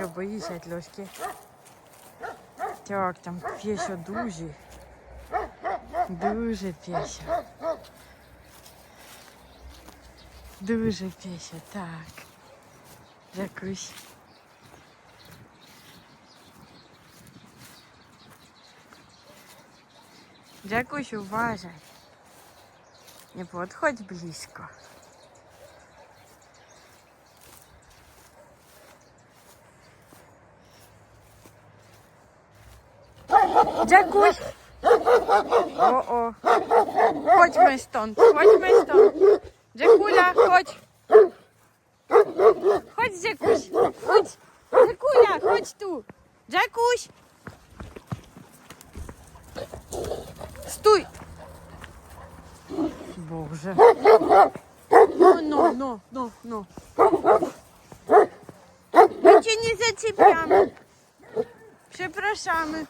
Трохи боїся трошки. Так, там пєсо дуже. Дуже пєсо. Дуже пєсо, так. Якусь. Дякусь, уважай. Не подходь близько. Dziakuś! O, o. Chodźmy stąd, chodźmy stąd. Dziekulia, chodź. Chodź, Dziekuś, chodź. Dziekulia, chodź tu. Dziekuś. Stój. Boże. No, no, no, no, no. My cię nie zaczepiamy. Przepraszamy.